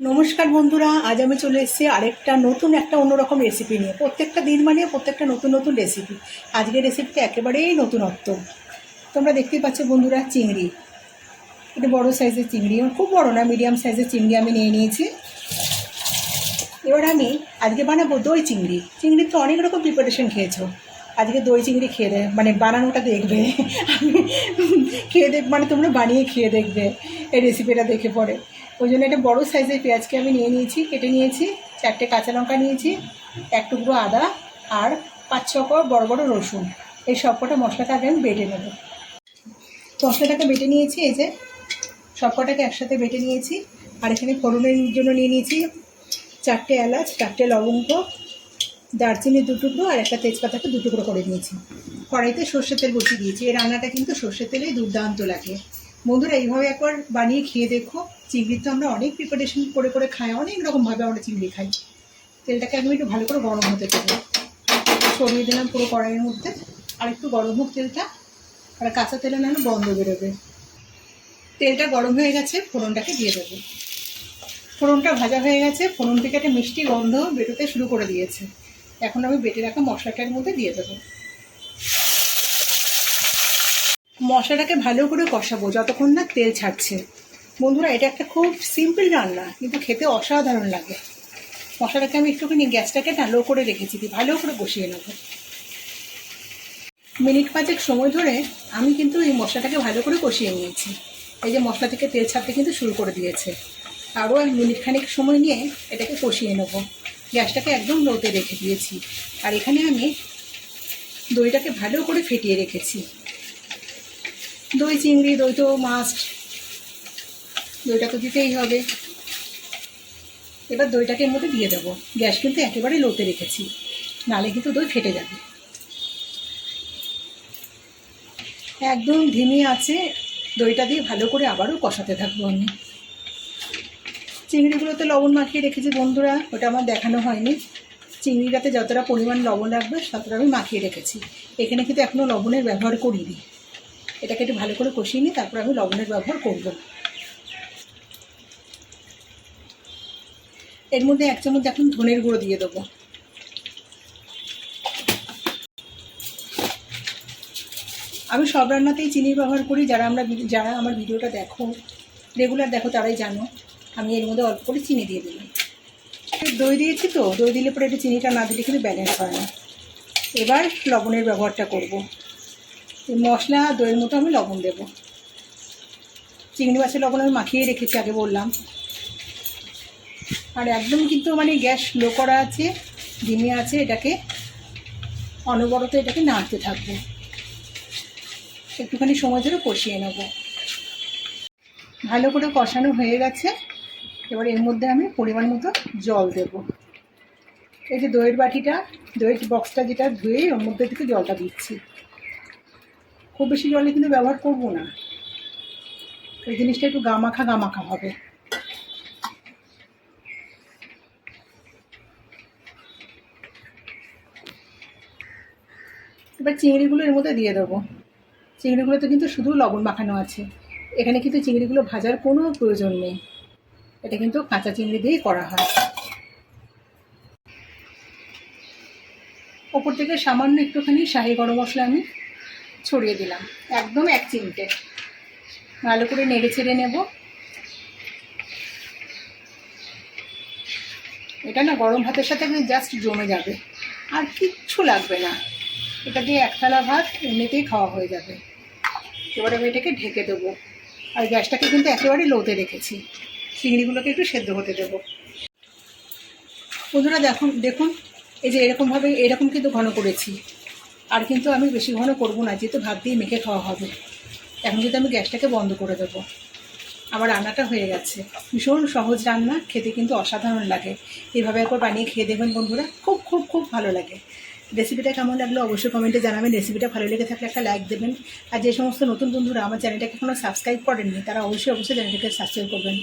নমস্কার বন্ধুরা, আজ আমি চলে এসেছি আরেকটা নতুন একটা অন্যরকম রেসিপি নিয়ে। প্রত্যেকটা দিন মানে প্রত্যেকটা নতুন নতুন রেসিপি আজকের রেসিপিটা একেবারেই নতুনত্ব তোমরা দেখতেই পাচ্ছ বন্ধুরা চিংড়ি। এটা বড় সাইজের চিংড়ি খুব বড় না মিডিয়াম সাইজের চিংড়ি আমি নিয়ে নিয়েছি। এবার আমি আজকে বানাবো দই চিংড়ি। চিংড়ির তো অনেক রকম প্রিপারেশন খেয়েছো। আজকে দই চিংড়ি খেয়ে দেয় মানে বানানোটা দেখবে। খেয়ে দেখ মানে তোমরা বানিয়ে খেয়ে দেখবে এই রেসিপিটা দেখে পরে। ওই জন্য একটা বড়ো সাইজের পেঁয়াজকে আমি নিয়ে নিয়েছি, কেটে নিয়েছি, চারটে কাঁচা লঙ্কা নিয়েছি, এক টুকরো আদা আর পাঁচ ছ বড় বড় রসুন। এই সব কটা মশলাটা আগে আমি বেটে নেব। মশলাটাকে বেটে নিয়েছি, এই যে সব কটাকে একসাথে বেটে নিয়েছি। আর এখানে ফোড়নের জন্য নিয়ে নিয়েছি চারটে এলাচ, চারটে লবঙ্গ দারচিনি দু টুকরো আর একটা তেজপাতাকে দু টুকরো করে নিয়েছি। কড়াইতে সর্ষের তেল বসিয়ে দিয়েছি। এই রান্নাটা কিন্তু সর্ষের তেলেই দুর্দান্ত লাগে। বন্ধুরা, এইভাবে একবার বানিয়ে খেয়ে দেখো। চিংড়ির তো আমরা অনেক প্রিপারেশন করে করে খাই, অনেক রকমভাবে আমরা চিংড়ি খাই। তেলটাকে আমি একটু ভালো করে গরম হতে দেবো ছড়িয়ে দিলাম পুরো কড়াইয়ের মধ্যে। আর একটু গরম হোক তেলটা, আর কাঁচা তেলে না বন্ধ বেরোবে। তেলটা গরম হয়ে গেছে, ফোড়নটাকে দিয়ে দেবো। ফোড়নটা ভাজা হয়ে গেছে, ফোড়ন থেকে একটা মিষ্টি গন্ধ বেরোতে শুরু করে দিয়েছে। এখন আমি বেটে রাখা মশলাটার মধ্যে দিয়ে দেবো। মশলাটাকে ভালো করে কষাবো যতক্ষণ না তেল ছাড়ছে। বন্ধুরা, এটা একটা খুব সিম্পল রান্না, কিন্তু খেতে অসাধারণ লাগে। মশলাটাকে আমি একটুখানি গ্যাসটাকে না লো করে রেখেছি ভালো করে কষিয়ে নেব। মিনিট পাঁচেক সময় ধরে আমি কিন্তু এই মশলাটাকে ভালো করে কষিয়ে নিয়েছি। এই যে মশলা থেকে তেল ছাড়তে কিন্তু শুরু করে দিয়েছে। আরও এক মিনিট খানিক সময় নিয়ে এটাকে কষিয়ে নেব। গ্যাসটাকে একদম লোতে রেখে দিয়েছি। আর এখানে আমি দইটাকে ভালো করে ফেটিয়ে রেখেছি। দই চিংড়ি, দই তো মাস্ট দইটা তো দিতেই হবে। এবার দইটাকে এর মধ্যে দিয়ে দেবো। গ্যাস কিন্তু একেবারে লোতে রেখেছি। নালে কিন্তু দই ফেটে যাবে। একদম ধিমি আছে। দইটা দিয়ে ভালো করে আবারও কষাতে থাকব আমি। চিংড়িগুলোতে লবণ মাখিয়ে রেখেছি বন্ধুরা, ওটা আমার দেখানো হয়নি। চিংড়িটাতে যতটা পরিমাণ লবণ লাগবে, ততটা আমি মাখিয়ে রেখেছি। এখানে কিন্তু এখনও লবণের ব্যবহার করিনি। এটাকে একটু ভালো করে কষিয়ে নিই তারপর আমি লবণের ব্যবহার করব। এর মধ্যে এক চামচ এখন ধনের গুঁড়ো দিয়ে দেবো। আমি সব রান্নাতেই চিনির ব্যবহার করি, যারা আমরা যারা আমার ভিডিওটা দেখো, রেগুলার দেখো তারাই জানো। আমি এর মধ্যে অল্প করে চিনি দিয়ে দিলাম। দই দিয়েছি তো, দই দিলে পরে একটু চিনিটা না দিলে কিন্তু ব্যালেন্স হয় না। এবার লবণের ব্যবহারটা করব। মশলা দইয়ের মতো আমি লবণ দেব। চিংড়ি মাছের লবণ আমি মাখিয়ে রেখেছি, আগে বললাম। আর একদম কিন্তু মানে গ্যাস লো করা আছে ডিমে আছে, এটাকে অনবরত এটাকে নাড়তে থাকব। একটুখানি সময় ধরে কষিয়ে নেব। ভালো করে কষানো হয়ে গেছে, এবার এর মধ্যে আমি পরিমাণ মতো জল দেব। এই যে দইয়ের বাটিটা, দইয়ের বক্সটা যেটা ধুয়ে ওর মধ্যে থেকে জলটা দিচ্ছি। খুব বেশি জলে কিন্তু ব্যবহার করব না। এই জিনিসটা একটু গামাখা গামাখা হবে। এবার চিংড়িগুলো এর মধ্যে দিয়ে দেবো। চিংড়িগুলোতে কিন্তু শুধু লবণ মাখানো আছে। এখানে কিন্তু চিংড়িগুলো ভাজার কোনো প্রয়োজন নেই। এটা কিন্তু কাঁচা চিংড়ি দিয়েই করা হয়। ওপর থেকে সামান্য একটুখানি শাহি গরম মশলা আমি ছড়িয়ে দিলাম। একদম এক চিমটে। ভালো করে নেড়ে ছেড়ে নেব। এটা না গরম ভাতের সাথে জাস্ট জমে যাবে। আর কিচ্ছু লাগবে না। এটা দিয়ে এক থালা ভাত এমনিতেই খাওয়া হয়ে যাবে। এবারে আমি এটাকে ঢেকে দেবো। আর গ্যাসটাকে কিন্তু একেবারে লোতে রেখেছি। চিংড়িগুলোকে একটু সেদ্ধ হতে দেবো। বন্ধুরা দেখুন দেখুন, এই যে এরকমভাবে, এরকম কিন্তু ঘন করেছি। আর কিন্তু আমি বেশি ঘন করব না, যেহেতু ভাত দিয়ে মেখে খাওয়া হবে। এখন কিন্তু আমি গ্যাসটাকে বন্ধ করে দেবো। আমার রান্নাটা হয়ে গেছে। ভীষণ সহজ রান্না, খেতে কিন্তু অসাধারণ লাগে। এইভাবে একবার বানিয়ে খেয়ে দেখবেন বন্ধুরা, খুব খুব খুব ভালো লাগে। রেসিপিটা কেমন লাগল অবশ্যই কমেন্টে জানাবেন। রেসিপিটা ভালো লেগে থাকলে একটা লাইক দেবেন। আর যে সমস্ত নতুন বন্ধুরা আমার চ্যানেলটাকে এখনও সাবস্ক্রাইব করেননি, তারা অবশ্যই অবশ্যই চ্যানেলটাকে সাবস্ক্রাইব করবেন।